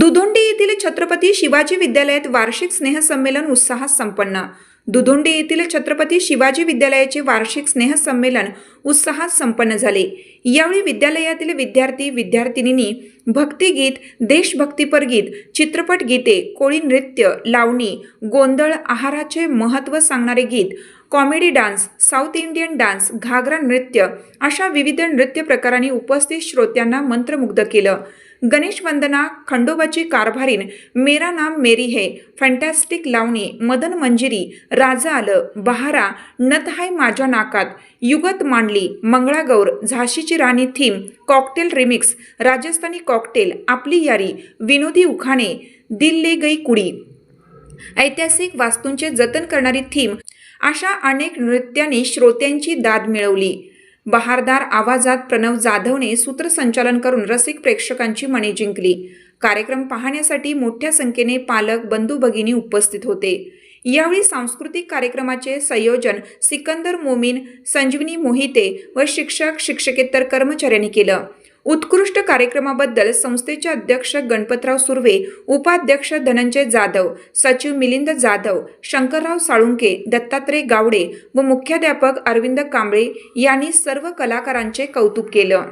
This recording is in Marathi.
दुधोंडी येथील छत्रपती शिवाजी विद्यालयात वार्षिक स्नेहसंमेलन उत्साहात संपन्न. दुधोंडी येथील छत्रपती शिवाजी विद्यालयाचे वार्षिक स्नेहसंमेलन उत्साहात संपन्न झाले. यावेळी विद्यालयातील विद्यार्थी विद्यार्थिनींनी भक्तिगीत देशभक्तीपर गीत चित्रपट गीते कोळी नृत्य लावणी गोंधळ आहाराचे महत्त्व सांगणारे गीत comedy dance south Indian dance घागरा नृत्य अशा विविध नृत्य प्रकारांनी उपस्थित श्रोत्यांना मंत्रमुग्ध केलं. गणेश वंदना खंडोबाची कारभारीन मेरा नाम मेरी है फॅन्टॅस्टिक लावणी मदन मंजिरी राजा आलं बहारा नथ हाय माझ्या नाकात युगत मांडली मंगळागौर झाशीची राणी theme cocktail remix Rajasthani cocktail आपली यारी विनोदी उखाणे दिल ले गई कुडी. ऐतिहासिक वास्तूंचे जतन करणारी थीम अशा अनेक नृत्यांनी श्रोत्यांची दाद मिळवली. बहारदार आवाजात प्रणव जाधवने सूत्रसंचालन करून रसिक प्रेक्षकांची मने जिंकली. कार्यक्रम पाहण्यासाठी मोठ्या संख्येने पालक बंधू भगिनी उपस्थित होते. यावेळी सांस्कृतिक कार्यक्रमाचे संयोजन सिकंदर मोमीन संजीवनी मोहिते व शिक्षक शिक्षकेतर कर्मचाऱ्यांनी केलं. उत्कृष्ट कार्यक्रमाबद्दल संस्थेचे अध्यक्ष गणपतराव सुर्वे उपाध्यक्ष धनंजय जाधव सचिव मिलिंद जाधव शंकरराव साळुंके दत्तात्रय गावडे व मुख्याध्यापक अरविंद कांबळे यांनी सर्व कलाकारांचे कौतुक केलं.